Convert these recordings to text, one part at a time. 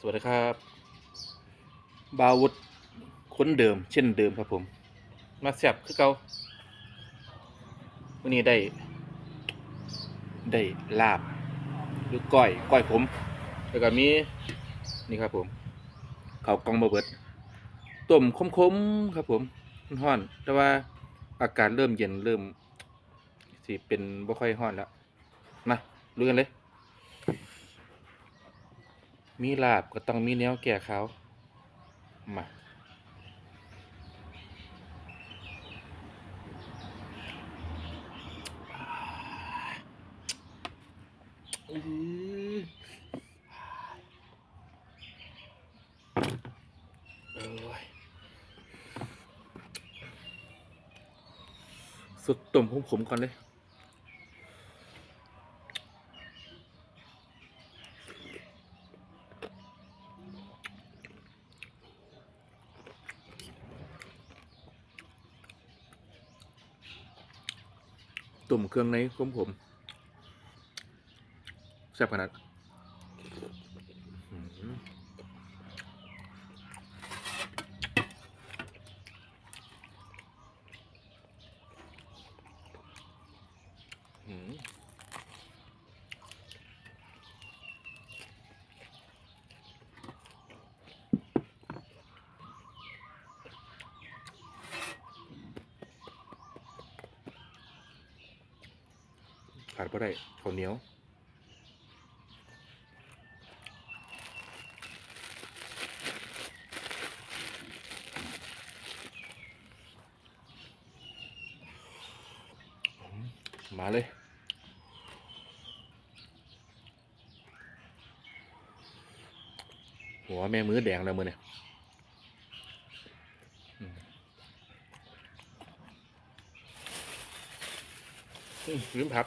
สวัสดีครับบาวุฒคนเดิม เช่นเดิมครับผม มาแซบคือเกาวันนี้ได้ ได้ลาบหรือก้อยก้อยผมแล้วก็มีนี่ครับผมเขากองบะเบิดต้มคมๆครับผมร้อนแต่ว่าอากาศเริ่มเย็นเริ่มสิเป็นบ่ค่อยร้อนแล้วมาลุยกันเลย มีลาบก็ต้องมีแนวแก่เขาวมาอื้อเอ้ยสุดต้มผมผมก่อนเลย ตุ่มเครื่องในผมผมแซ่บขนาดอืมหืออื้อหือ ขาดเพได้ข้าวเหนียวมาเลย หัวแม่มือแดงแล้วมือเนี่ยอืมอืมลืมผัก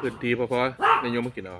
พื้นทีพอๆในโยมมากินเอา